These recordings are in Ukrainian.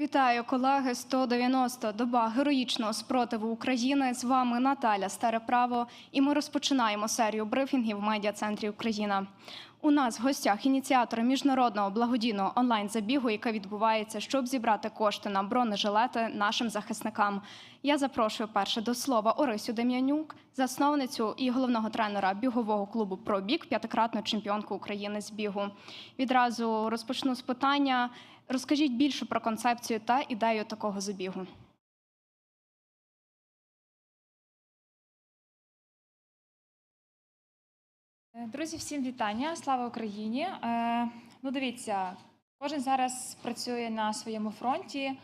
Вітаю, колеги. 190. доба героїчного спротиву України. З вами Наталя Стареправо, і ми розпочинаємо серію брифінгів в медіа-центрі Україна. У нас в гостях ініціатори міжнародного благодійного онлайн-забігу, яка відбувається, щоб зібрати кошти на бронежилети нашим захисникам. Я запрошую перше до слова Орисю Дем'янюк, засновницю і головного тренера бігового клубу «Пробіг», п'ятикратну чемпіонку України з бігу. Відразу розпочну з питання. Розкажіть більше про концепцію та ідею такого забігу. Е, Друзі, всім вітання! Слава Україні! Е, ну, дивіться, кожен зараз працює на своєму фронті.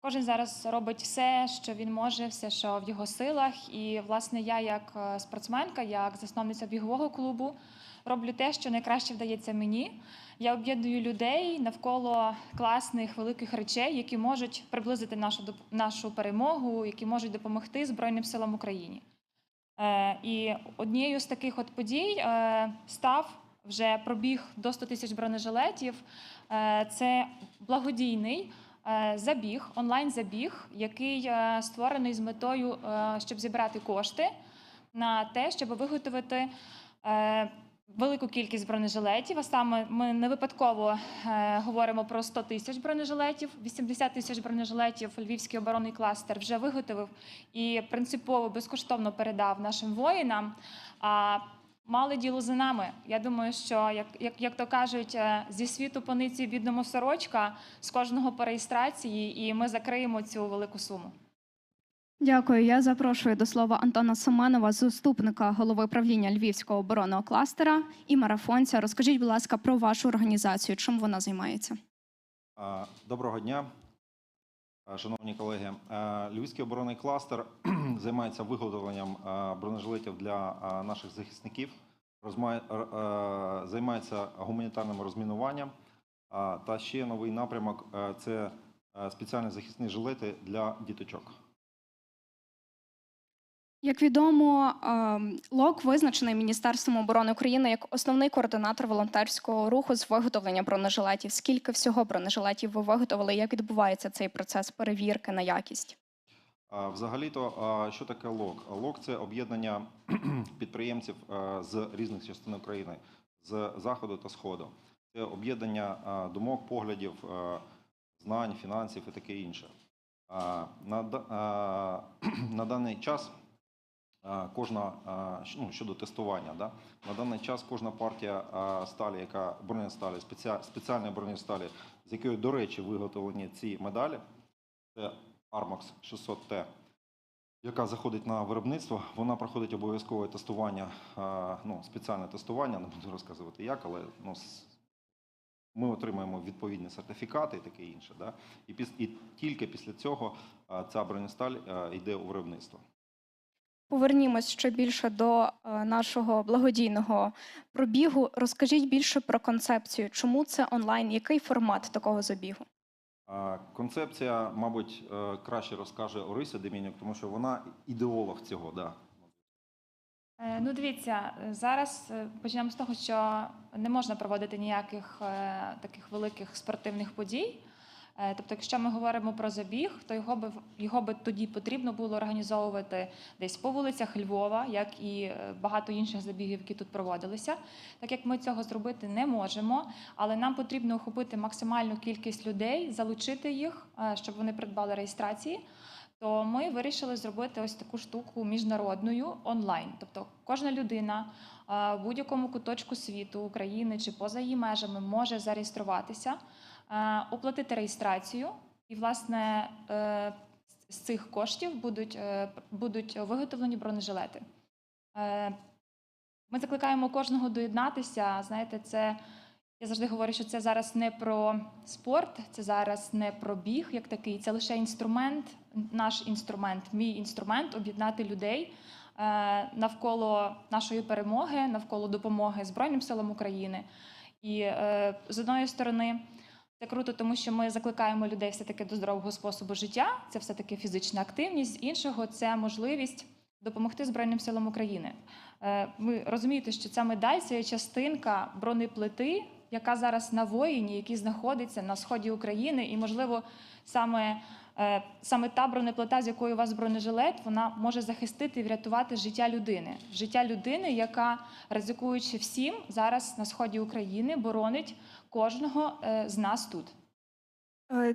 Кожен зараз робить все, що він може, все, що в його силах. І, власне, я, як е, спортсменка, як засновниця бігового клубу, роблю те, що найкраще вдається мені. Я об'єдную людей навколо класних великих речей, які можуть приблизити нашу нашу перемогу, які можуть допомогти Збройним силам України. Е, І однією з таких от подій е, став вже пробіг до 100 тисяч бронежилетів. Е, Це благодійний е, забіг, онлайн-забіг, який е, створений з метою, е, щоб зібрати кошти на те, щоб виготовити. Велику кількість бронежилетів, а саме ми не випадково е, говоримо про 100 тисяч бронежилетів. 80 тисяч бронежилетів Львівський оборонний кластер вже виготовив і принципово безкоштовно передав нашим воїнам. А мали діло за нами. Я думаю, що як, як, як то кажуть, е, зі світу пониці відомо сорочка з кожного по реєстрації, і ми закриємо цю велику суму. Дякую. Я запрошую до слова Антона Семенова, заступника голови правління Львівського оборонного кластера і марафонця. Розкажіть, будь ласка, про вашу організацію. Чим вона займається? Доброго дня, шановні колеги. Львівський оборонний кластер займається виготовленням бронежилетів для наших захисників, займається гуманітарним розмінуванням. Та ще новий напрямок це спеціальні захисні жилети для діточок. Як відомо, ем, ЛОК визначений Міністерством оборони України як основний координатор волонтерського руху з виготовлення бронежилетів. Скільки всього бронежилетів ви виготовили? Як відбувається цей процес перевірки на якість? Взагалі-то, що таке ЛОК? ЛОК це об'єднання підприємців з різних частин України, з заходу та сходу. Це об'єднання думок, поглядів, знань, фінансів і таке інше. На, на даний час кожна ну, щодо тестування, да? на даний час кожна партія сталі, яка бронесталі, спеціа, спеціальної бронесталі, з якої, до речі, виготовлені ці медалі, це Armax 600T, яка заходить на виробництво, вона проходить обов'язкове тестування, ну, спеціальне тестування, не буду розказувати як, але ну, ми отримаємо відповідні сертифікати і таке інше. Да? І, піс, і тільки після цього ця бронесталь йде у виробництво. Повернімось ще більше до е, нашого благодійного пробігу. Розкажіть більше про концепцію. Чому це онлайн? Який формат такого забігу? Концепція, мабуть, е, краще розкаже Орися Демінюк, тому що вона ідеолог цього. Да. Е, Ну, дивіться, зараз почнемо з того, що не можна проводити ніяких таких великих спортивних подій. Е, Тобто, якщо ми говоримо про забіг, то його би його би тоді потрібно було організовувати десь по вулицях Львова, як і е, багато інших забігів, які тут проводилися. Так як ми цього зробити не можемо, але нам потрібно охопити максимальну кількість людей, залучити їх, е, щоб вони придбали реєстрації то ми вирішили зробити ось таку штуку міжнародною онлайн. Тобто кожна людина в будь-якому куточку світу, України чи поза її межами може зареєструватися, оплатити реєстрацію, і, власне, е, з цих коштів будуть, е, будуть виготовлені бронежилети. Е, Ми закликаємо кожного доєднатися. Знаєте, це я завжди говорю, що це зараз не про спорт, це зараз не про біг як такий, це лише інструмент, наш інструмент, мій інструмент об'єднати людей е, навколо нашої перемоги, навколо допомоги Збройним силам України. І е, з одної сторони, це круто, тому що ми закликаємо людей все-таки до здорового способу життя, це все-таки фізична активність. Іншого, це можливість допомогти Збройним силам України. Е, Ви розумієте, що ця медаль це є частинка бронеплити яка зараз на воїні, який знаходиться на сході України, і можливо саме. Е, Саме та бронеплита, з якою у вас бронежилет, вона може захистити і врятувати життя людини. Життя людини, яка, ризикуючи всім, зараз на сході України боронить кожного е, з нас тут. Е,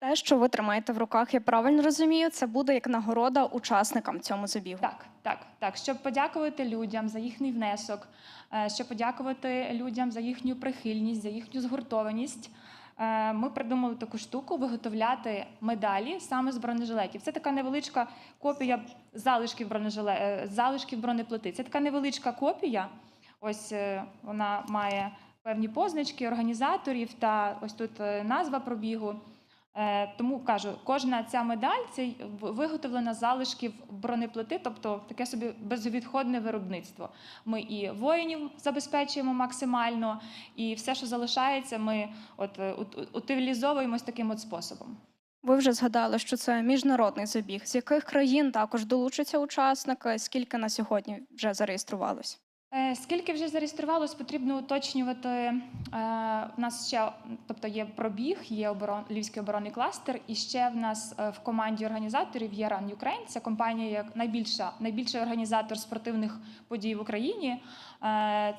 Те, що ви тримаєте в руках, я правильно розумію, це буде як нагорода учасникам цьому забігу. Так, так, так. Щоб подякувати людям за їхній внесок, щоб подякувати людям за їхню прихильність, за їхню згуртованість. Е, Ми придумали таку штуку виготовляти медалі саме з бронежилетів. Це така невеличка копія залишків бронежиле... е, залишків бронеплити. Це така невеличка копія. Ось е, вона має певні позначки організаторів та ось тут назва пробігу. Е, Тому кажу, кожна ця медаль це виготовлена залишків бронеплити, тобто таке собі безвідходне виробництво. Ми і воїнів забезпечуємо максимально, і все, що залишається, ми от е, ут- утилізовуємо таким от способом. Ви вже згадали, що це міжнародний забіг. З яких країн також долучаться учасники? Скільки на сьогодні вже зареєструвалось? Е, Скільки вже зареєструвалось, потрібно уточнювати. Е, У нас ще тобто є пробіг, є оборон, Львівський оборонний кластер, і ще в нас е, в команді організаторів є Run Ukraine. Це компанія як найбільша, найбільший організатор спортивних подій в Україні.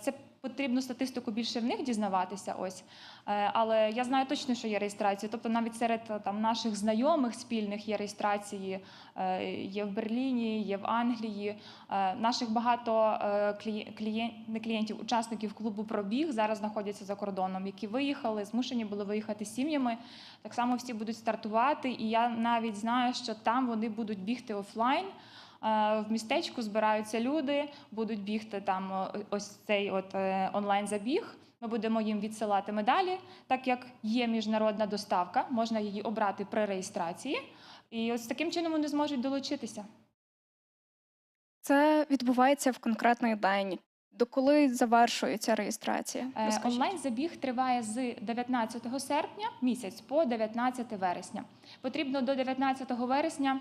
Це потрібно статистику більше в них дізнаватися. Ось Е, але я знаю точно, що є реєстрація. Тобто, навіть серед е, там наших знайомих спільних є реєстрації. Е, Є в Берліні, є в Англії. Наших багато е, не клієнтів, учасників клубу пробіг зараз знаходяться за кордоном, які виїхали, змушені були виїхати сім'ями. Так само всі будуть стартувати, і я навіть знаю, що там вони будуть бігти офлайн. Е, В містечку збираються люди, будуть бігти там ось цей от е, онлайн-забіг. Ми будемо їм відсилати медалі, так як є міжнародна доставка, можна її обрати при реєстрації. І ось таким чином вони зможуть долучитися. Це відбувається в конкретний день. До коли завершується реєстрація? Е, Розкажіть. Онлайн-забіг триває з 19 серпня місяць по 19 вересня. Потрібно до 19 вересня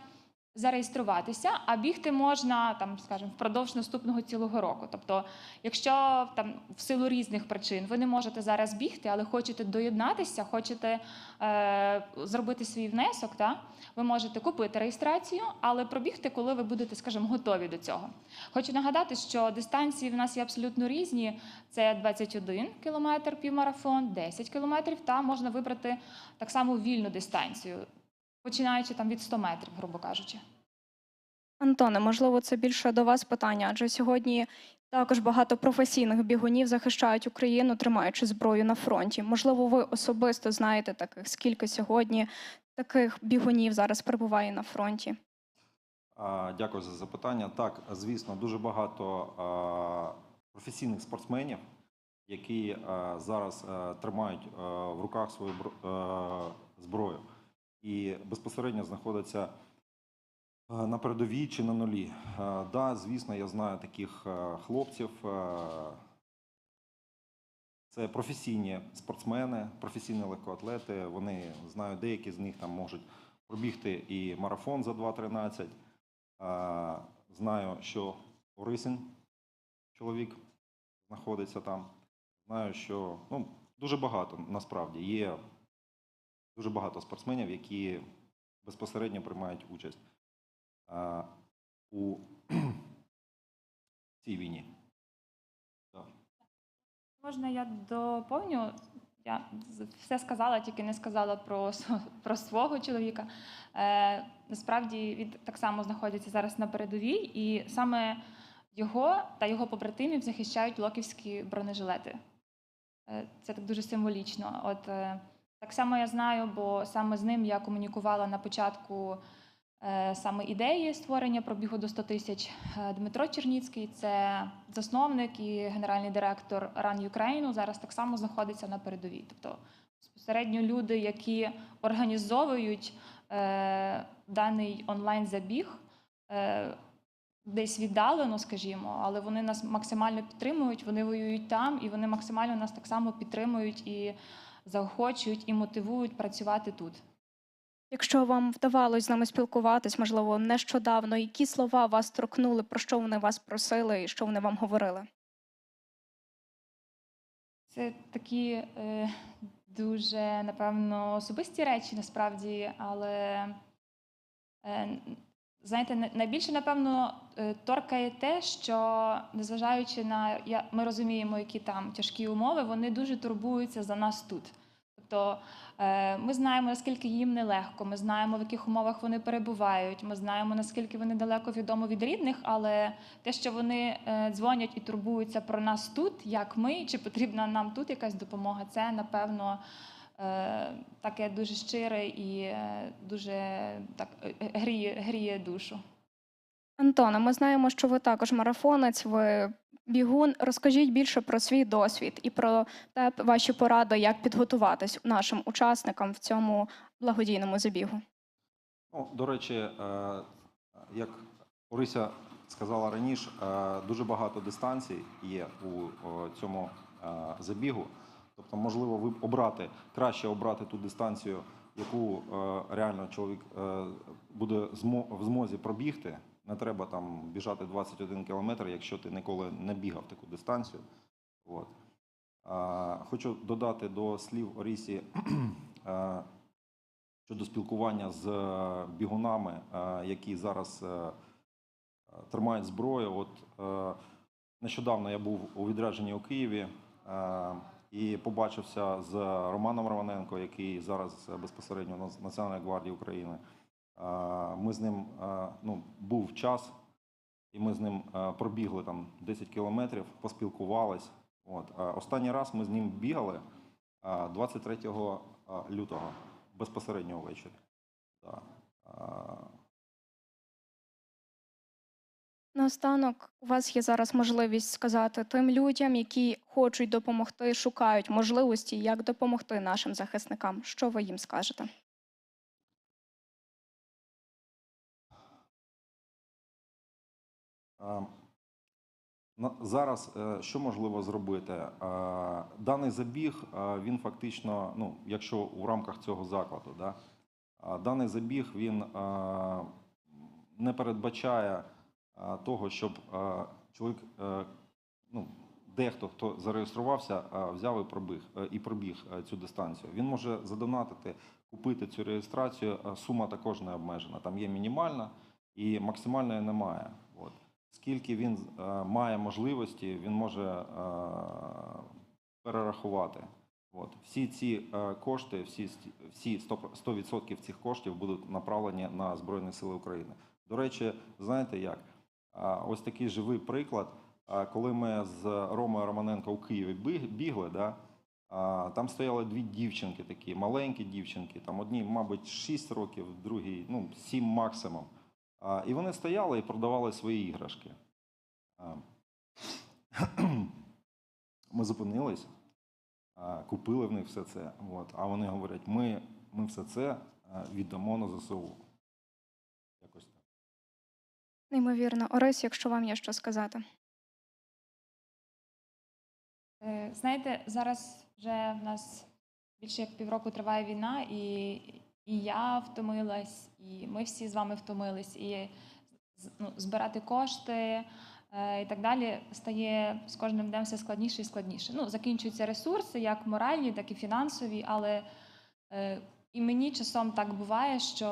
зареєструватися, а бігти можна там, скажімо, впродовж наступного цілого року. Тобто, якщо там в силу різних причин ви не можете зараз бігти, але хочете доєднатися, хочете е, зробити свій внесок, та, ви можете купити реєстрацію, але пробігти, коли ви будете, скажімо, готові до цього. Хочу нагадати, що дистанції в нас є абсолютно різні. Це 21 кілометр, півмарафон, 10 кілометрів, та можна вибрати так само вільну дистанцію, починаючи там від 100 метрів, грубо кажучи. Антоне, можливо, це більше до вас питання, адже сьогодні також багато професійних бігунів захищають Україну, тримаючи зброю на фронті. Можливо, ви особисто знаєте таких, скільки сьогодні таких бігунів зараз перебуває на фронті. Дякую за запитання. Так, звісно, дуже багато професійних спортсменів, які зараз тримають в руках свою бро- зброю і безпосередньо знаходяться на передовій чи на нулі. А, Да, звісно, я знаю таких хлопців. Це професійні спортсмени, професійні легкоатлети. Вони знаю, деякі з них там можуть пробігти і марафон за 2.13. А, Знаю, що Орисин чоловік знаходиться там. Знаю, що ну, дуже багато насправді є дуже багато спортсменів, які безпосередньо приймають участь а, у цій війні. Так. Можна я доповню? Я все сказала, тільки не сказала про, про свого чоловіка. Е, насправді він так само знаходиться зараз на передовій, і саме його та його побратимів захищають локівські бронежилети. Е, це так дуже символічно. От е, так само я знаю, бо саме з ним я комунікувала на початку е, саме ідеї створення пробігу до 100 тисяч. Е, Дмитро Черніцький це засновник і генеральний директор Run Ukraine, зараз так само знаходиться на передовій. Тобто безпосередньо люди, які організовують е, даний онлайн-забіг. Е, Десь віддалено, скажімо, але вони нас максимально підтримують, вони воюють там, і вони максимально нас так само підтримують і заохочують і мотивують працювати тут. Якщо вам вдавалось з нами спілкуватись, можливо, нещодавно, які слова вас торкнули, про що вони вас просили і що вони вам говорили? Це такі е, дуже, напевно, особисті речі насправді, але е, знаєте, най- найбільше, напевно, е, торкає те, що незважаючи на я, ми розуміємо, які там тяжкі умови, вони дуже турбуються за нас тут. Тобто е, ми знаємо, наскільки їм нелегко, ми знаємо, в яких умовах вони перебувають, ми знаємо, наскільки вони далеко відомо від рідних, але те, що вони е, дзвонять і турбуються про нас тут, як ми, чи потрібна нам тут якась допомога, це напевно таке дуже щире і е, дуже так е, гріє, гріє душу. Антоне, ми знаємо, що ви також марафонець, ви бігун. Розкажіть більше про свій досвід і про те, ваші поради, як підготуватись нашим учасникам в цьому благодійному забігу. Ну, до речі, е, як Орися сказала раніше, е, дуже багато дистанцій є у цьому е, забігу. Тобто, можливо, ви обрати краще обрати ту дистанцію, яку е, реально чоловік е, буде в змозі пробігти. Не треба там біжати 21 кілометр, якщо ти ніколи не бігав таку дистанцію. От. Хочу додати до слів Орісі е, щодо спілкування з бігунами, які зараз тримають зброю. От нещодавно я був у відрядженні у Києві і побачився з Романом Романенко, який зараз безпосередньо на Національної гвардії України. Е, Ми з ним е, ну, був час, і ми з ним е, пробігли там 10 кілометрів, поспілкувались. От. Е, Останній раз ми з ним бігали е, 23 е, лютого, безпосередньо ввечері. Да. Наостанок, у вас є зараз можливість сказати тим людям, які хочуть допомогти, шукають можливості, як допомогти нашим захисникам. Що ви їм скажете? Зараз е, що можливо зробити? Е, Даний забіг е, він фактично, ну якщо в рамках цього закладу, да, даний забіг він не передбачає того, щоб чоловік, е, ну дехто хто зареєструвався, взяв і пробіг е, і пробіг е, цю дистанцію. Він може задонатити, купити цю реєстрацію. Сума також не обмежена. Там є мінімальна і максимальної немає. От скільки він має можливості, він може перерахувати. От. Всі ці кошти, всі, всі 100%, 100% цих коштів будуть направлені на Збройні Сили України. До речі, знаєте як? Ось такий живий приклад. Коли ми з Ромою Романенко у Києві бігли, да, там стояли дві дівчинки такі, маленькі дівчинки, там одній, мабуть, 6 років, другій, ну, 7 максимум. І вони стояли і продавали свої іграшки. Ми зупинились, купили в них все це. От, а вони говорять, ми, ми все це віддамо на ЗСУ. Неймовірно, Орис, якщо вам є що сказати. Е, Знаєте, зараз вже в нас більше як півроку триває війна, і, і я втомилась, і ми всі з вами втомились. І ну, збирати кошти е, і так далі стає з кожним днем все складніше і складніше. Ну, закінчуються ресурси, як моральні, так і фінансові, але е, і мені часом так буває, що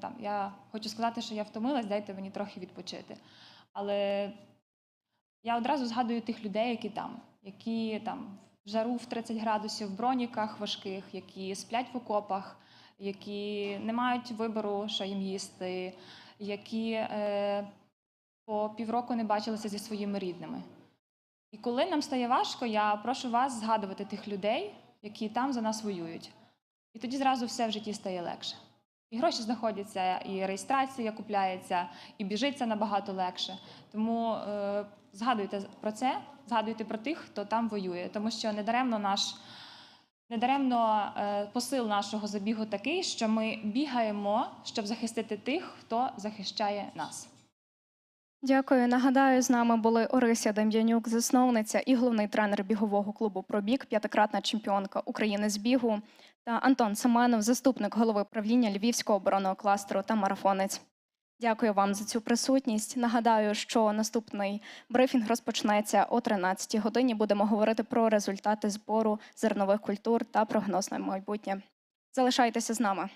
там я хочу сказати, що я втомилась, дайте мені трохи відпочити. Але я одразу згадую тих людей, які там, які там в жару в 30 градусів в броніках важких, які сплять в окопах, які не мають вибору, що їм їсти, які е, по півроку не бачилися зі своїми рідними. І коли нам стає важко, я прошу вас згадувати тих людей, які там за нас воюють. І тоді зразу все в житті стає легше. І гроші знаходяться, і реєстрація купляється, і біжиться набагато легше. Тому е, згадуйте про це, згадуйте про тих, хто там воює, тому що недаремно наш. Недаремно е, посил нашого забігу такий, що ми бігаємо, щоб захистити тих, хто захищає нас. Дякую. Нагадаю, з нами були Орися Дем'янюк, засновниця і головний тренер бігового клубу Пробіг, п'ятикратна чемпіонка України з бігу, та Антон Семенов, заступник голови правління Львівського оборонного кластеру та марафонець. Дякую вам за цю присутність. Нагадаю, що наступний брифінг розпочнеться о 13-й годині. Будемо говорити про результати збору зернових культур та прогноз на майбутнє. Залишайтеся з нами.